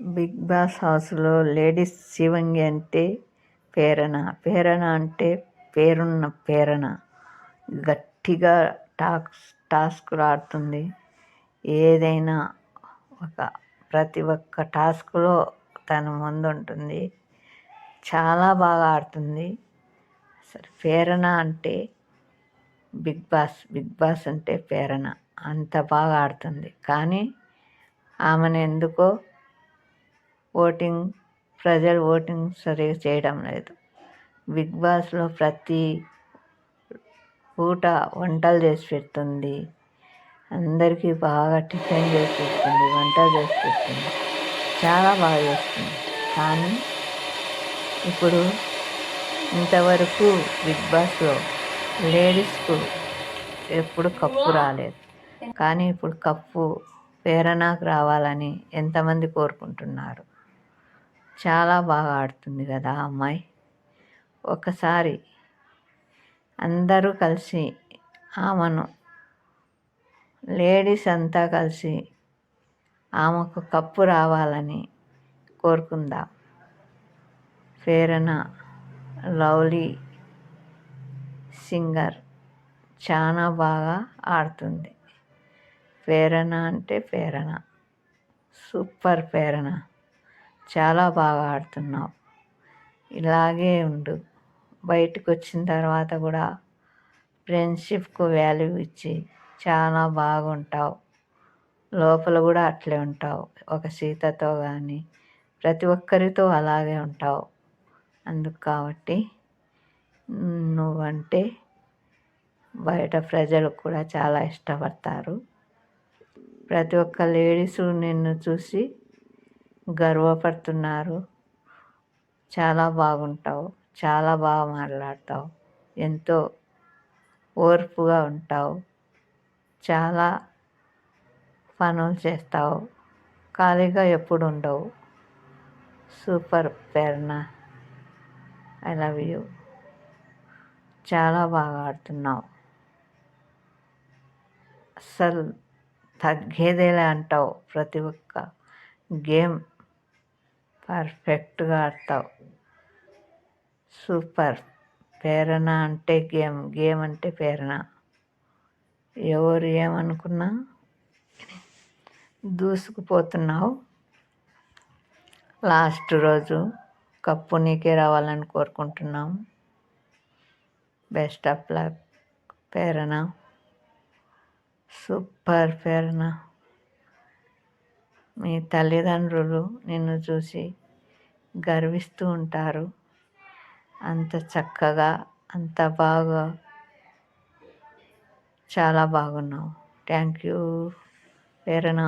Big boss హౌస్లో ladies శివంగి అంటే ప్రేరణ ప్రేరణ అంటే పేరున్న ప్రేరణ గట్టిగా టాక్స్ టాస్క్లు ఆడుతుంది ఏదైనా ఒక ప్రతి ఒక్క టాస్క్లో తను ముందు ఉంటుంది చాలా బాగా ఆడుతుంది. అసలు ప్రేరణ అంటే బిగ్ బాస్. బిగ్ బాస్ అంటే ప్రేరణ అంత బాగా ఆడుతుంది. కానీ ఆమెను ఎందుకో ఓటింగ్ ప్రజలు ఓటింగ్ సరిగా చేయడం లేదు. బిగ్ బాస్లో ప్రతి పూట వంటలు చేసి పెడుతుంది. అందరికీ బాగా టిఫిన్ చేసి పెడుతుంది వంటలు చేసి పెడుతుంది. చాలా బాగా చేస్తుంది. కానీ ఇప్పుడు ఇంతవరకు బిగ్ బాస్లో లేడీస్కు ఎప్పుడు కప్పు రాలేదు. కానీ ఇప్పుడు కప్పు ప్రేరణకు రావాలని ఎంతమంది కోరుకుంటున్నారు? చాలా బాగా ఆడుతుంది కదా ఆ అమ్మాయి. ఒకసారి అందరూ కలిసి ఆమెను లేడీస్ అంతా కలిసి ఆమెకు కప్పు రావాలని కోరుకుందాం. ప్రేరణ లవ్లీ సింగర్ చాలా బాగా ఆడుతుంది. ప్రేరణ అంటే ప్రేరణ సూపర్ ప్రేరణ చాలా బాగా ఆడుతున్నావు. ఇలాగే ఉండు. బయటకు వచ్చిన తర్వాత కూడా ఫ్రెండ్షిప్కు వాల్యూ ఇచ్చి చాలా బాగుంటావు. లోపల కూడా అట్లే ఉంటావు. ఒక సీతతో కానీ ప్రతి ఒక్కరితో అలాగే ఉంటావు. అందుకు కాబట్టి నువ్వంటే బయట ప్రజలు కూడా చాలా ఇష్టపడతారు. ప్రతి ఒక్క లేడీసు నిన్ను చూసి గర్వపడుతున్నారు. చాలా బాగుంటావు. చాలా బాగా మాట్లాడతావు. ఎంతో ఓర్పుగా ఉంటావు. చాలా పనులు చేస్తావు. ఖాళీగా ఎప్పుడు ఉండవు. Super Prerana. I love you. చాలా బాగా ఆడుతున్నావు. అస్సలు తగ్గేదేలా అంటావు ప్రతి ఒక్క గేమ్. పర్ఫెక్ట్గా ఆడతావు. సూపర్. ప్రేరణ అంటే గేమ్ గేమ్ అంటే ప్రేరణ. ఎవరు ఏమనుకున్నా దూసుకుపోతున్నావు. లాస్ట్ రోజు కప్పు నీకే రావాలని కోరుకుంటున్నాం. Best of luck. Prerana. Super Prerana. మీ తల్లిదండ్రులు నిన్ను చూసి గర్విస్తూ ఉంటారు. అంత చక్కగా అంత బాగా చాలా బాగున్నావు. Thank you Prerana.